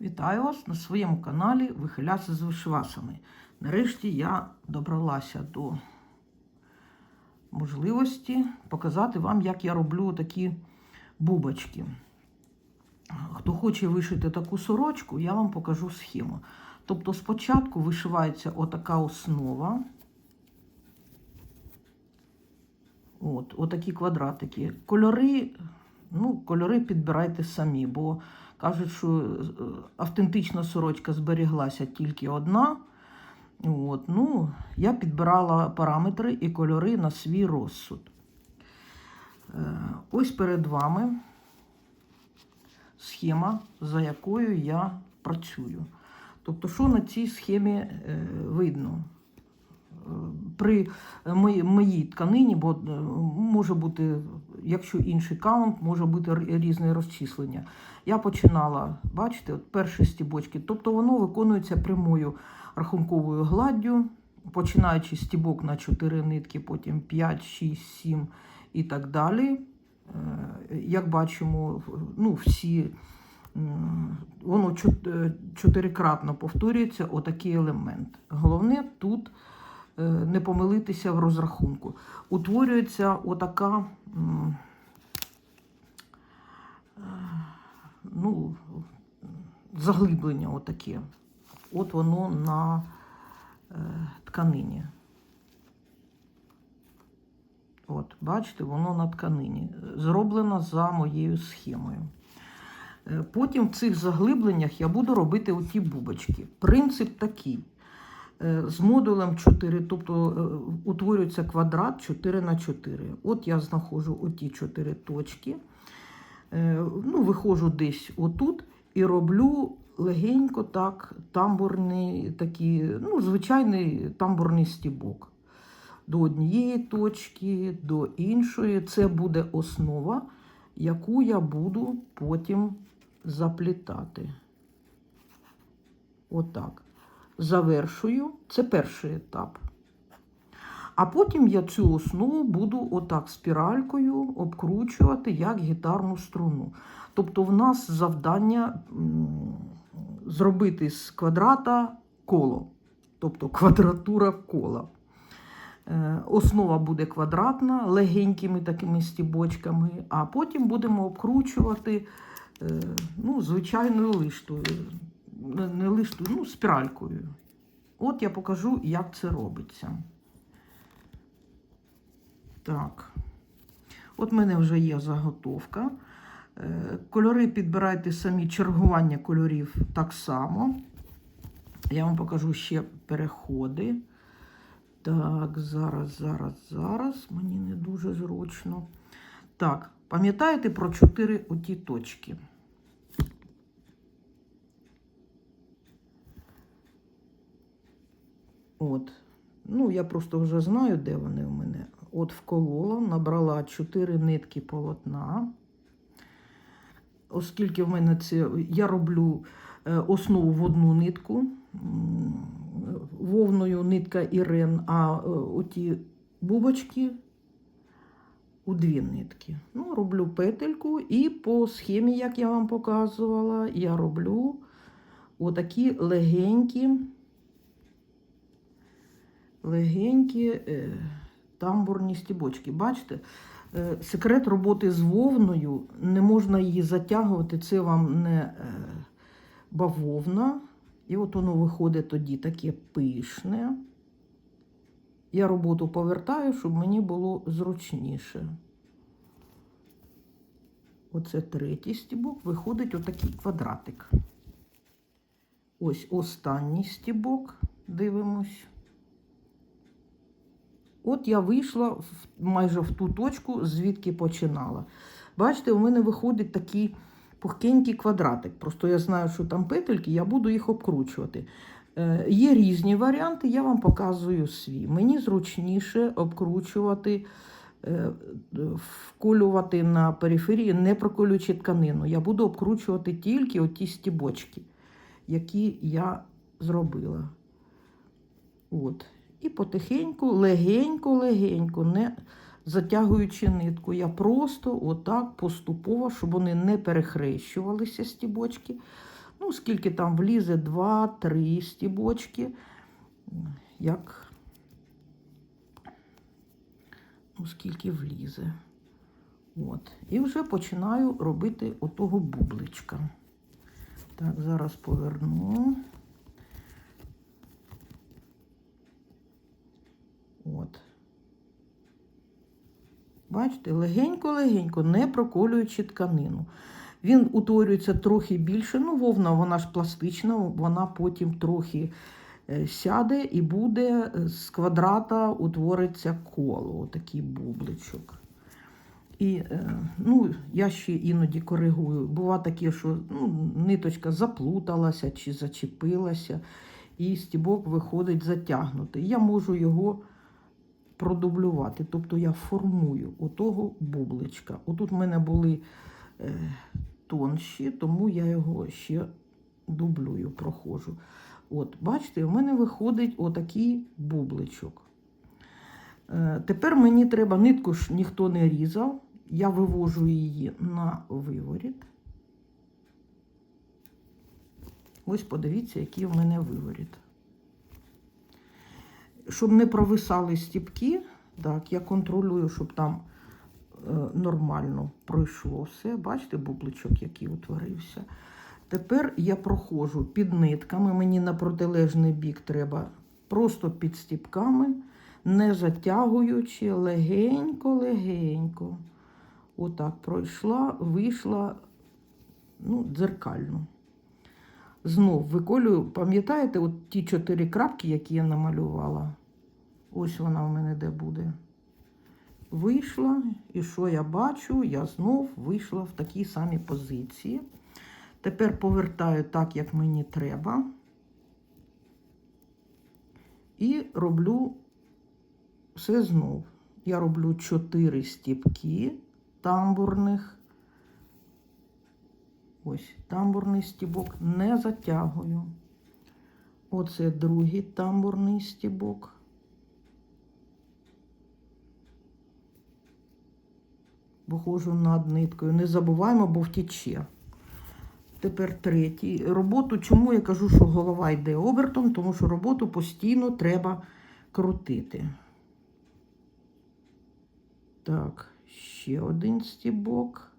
Вітаю вас на своєму каналі Вихиляться з вишивасами. Нарешті я добралася до можливості показати вам, як я роблю такі бубочки. Хто хоче вишити таку сорочку, я вам покажу схему. Тобто спочатку вишивається отака основа. От, отакі квадратики. Кольори, ну, кольори підбирайте самі, бо кажуть, що е, автентична сорочка зберіглася тільки одна. От, ну, я підбирала параметри і кольори на свій розсуд. Е, Ось перед вами схема, за якою я працюю. Тобто, що на цій схемі е, видно? При моїй, тканині, бо е, може бути, якщо інший каунт, може бути різне розчислення. Я починала, бачите, от перші стібочки, тобто воно виконується прямою рахунковою гладдю, починаючи стібок на 4 нитки, потім 5, 6, 7 і так далі. Е, Як бачимо, ну, всі воно е, чотирикратно повторюється отакий елемент. Головне тут не помилитися в розрахунку. Утворюється отака. е, Ну, заглиблення отаке. От воно на е, тканині. От, бачите, воно на тканині. Зроблено за моєю схемою. Е, Потім в цих заглибленнях я буду робити оті бубочки. Принцип такий. Е, З модулем 4, тобто е, утворюється квадрат 4 на 4. От я знаходжу оті 4 точки. Е, Ну, виходжу десь отут і роблю легенько так тамбурний, такий, ну, звичайний тамбурний стібок. До однієї точки, до іншої. Це буде основа, яку я буду потім заплітати. Отак. Завершую. Це перший етап. А потім я цю основу буду отак спіралькою обкручувати як гітарну струну. Тобто, в нас завдання зробити з квадрата коло, тобто квадратура кола. Е, Основа буде квадратна, легенькими такими стібочками, а потім будемо обкручувати е, ну, звичайною лиштою, не- не лиштою, ну, спіралькою. От я покажу, як це робиться. Так. От в мене вже є заготовка. Е, Кольори підбирайте самі, чергування кольорів так само. Я вам покажу ще переходи. Так, зараз, зараз, зараз. Мені не дуже зручно. Так, пам'ятаєте про чотири оті точки? От. Ну, я просто вже знаю, де вони у мене. От вколола, набрала 4 нитки полотна. Оскільки в мене це я роблю е, основу в одну нитку, вовною нитка Ірен, а е, оті бубочки у дві нитки. Ну, роблю петельку і по схемі, як я вам показувала, я роблю отакі легенькі легенькі е, тамбурні стібочки. Бачите, е, секрет роботи з вовною, не можна її затягувати, це вам не е, бавовна. І от воно виходить тоді таке пишне. Я роботу повертаю, щоб мені було зручніше. Оце третій стібок, виходить отакий квадратик. Ось останній стібок, дивимось. От я вийшла майже в ту точку, звідки починала. Бачите, у мене виходить такий пухкенький квадратик. Просто я знаю, що там петельки, я буду їх обкручувати. Е, є різні варіанти, я вам показую свій. Мені зручніше обкручувати, е, вколювати на периферії, не проколюючи тканину. Я буду обкручувати тільки оті стібочки, які я зробила. От. І потихеньку, легенько, легенько, не затягуючи нитку. Я просто отак поступово, щоб вони не перехрещувалися стібочки, Ну, скільки там влізе, 2-3 стібочки. Як ну, скільки влізе. От. І вже починаю робити отого бубличка. Так, зараз поверну. От. Бачите, легенько-легенько, не проколюючи тканину. Він утворюється трохи більше. Ну, вовна, вона ж пластична, вона потім трохи е, сяде і буде е, з квадрата утвориться коло, отакий бубличок. І е, ну, я ще іноді коригую. Бува таке, що ну, ниточка заплуталася чи зачепилася, і стібок виходить затягнутий. Я можу його продублювати. Тобто я формую отого бубличка. Отут в мене були е, тонші, тому я його ще дублюю, проходжу. От, бачите, в мене виходить отакий бубличок. Е, тепер мені треба, нитку ж ніхто не різав, я вивожу її на виворіт. Ось подивіться, який в мене виворіт. Щоб не провисали стіпки, так, я контролюю, щоб там е, нормально пройшло все. Бачите, бубличок, який утворився. Тепер я проходжу під нитками, мені на протилежний бік треба просто під стіпками, не затягуючи легенько-легенько. Отак пройшла, вийшла ну, дзеркально. Знов виколюю, пам'ятаєте, от ті чотири крапки, які я намалювала? Ось вона в мене де буде. Вийшла, і що я бачу? Я знов вийшла в такій самій позиції. Тепер повертаю так, як мені треба. І роблю все знов. Я роблю 4 стіпки тамбурних. Ось тамбурний стібок не затягую. Оце другий тамбурний стібок. Виходжу над ниткою. Не забуваємо, бо втіче. Тепер третій. Роботу, чому я кажу, що голова йде обертом, тому що роботу постійно треба крутити. Так, ще один стібок.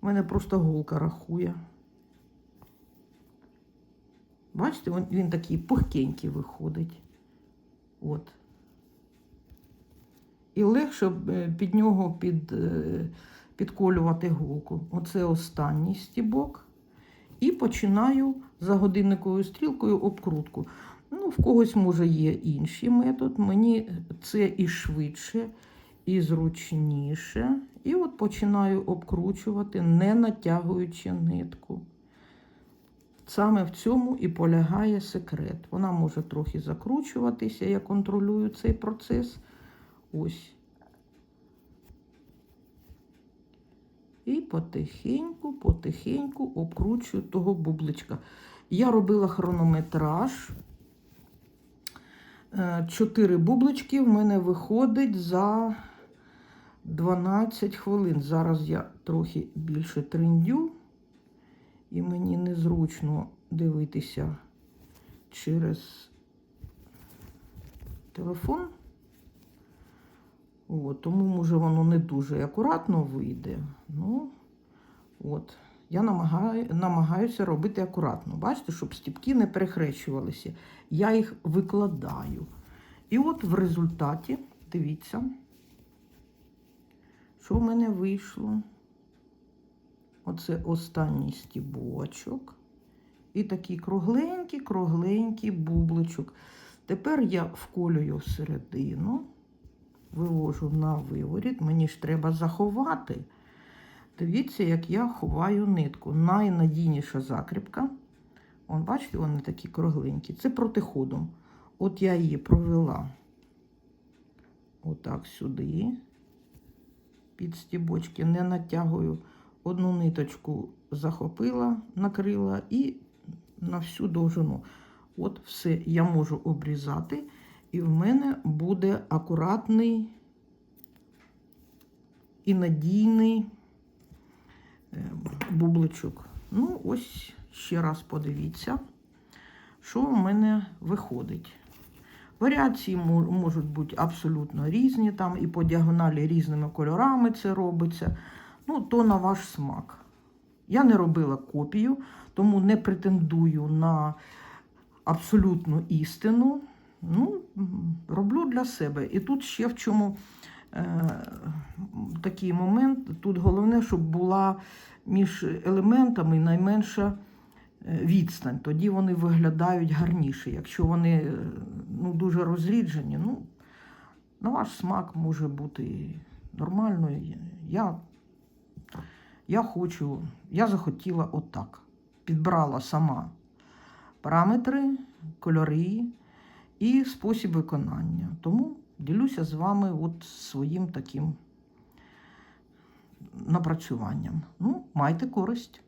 У мене просто голка рахує. Бачите, він, він такий пухкенький виходить. От. І легше е, під нього під, е, підколювати голку. Оце останній стібок. І починаю за годинниковою стрілкою обкрутку. Ну, в когось, може, є інший метод. Мені це і швидше, і зручніше. І от починаю обкручувати, не натягуючи нитку. Саме в цьому і полягає секрет. Вона може трохи закручуватися, я контролюю цей процес. Ось. І потихеньку, потихеньку обкручую того бубличка. Я робила хронометраж. Е, Чотири бублички в мене виходить за 12 хвилин. Зараз я трохи більше триндю, і мені незручно дивитися через телефон. От, тому, може, воно не дуже акуратно вийде. Ну, от. Я намагаю, намагаюся робити акуратно. Бачите, щоб стіпки не перехрещувалися. Я їх викладаю. І от в результаті, дивіться, що в мене вийшло. Оце останній стібочок. І такий кругленький, кругленький бубличок. Тепер я вколюю всередину, вивожу на виворіт. Мені ж треба заховати. Дивіться, як я ховаю нитку. Найнадійніша закріпка. Вон, бачите, вони такі кругленькі. Це протиходом. От я її провела отак сюди, під стібочки, не натягую. Одну ниточку захопила, накрила і на всю довжину. От все я можу обрізати, і в мене буде акуратний і надійний е, бубличок. Ну, ось ще раз подивіться, що в мене виходить. Варіації можуть бути абсолютно різні, там і по діагоналі різними кольорами це робиться. Ну, то на ваш смак. Я не робила копію, тому не претендую на абсолютну істину. Ну, роблю для себе. І тут ще в чому е, такий момент. Тут головне, щоб була між елементами найменша відстань. Тоді вони виглядають гарніше. Якщо вони е, ну, дуже розріджені, ну, на ваш смак може бути нормально. Я, я хочу, я захотіла отак. Підбрала сама параметри, кольори і спосіб виконання. Тому ділюся з вами от своїм таким напрацюванням. Ну, майте користь.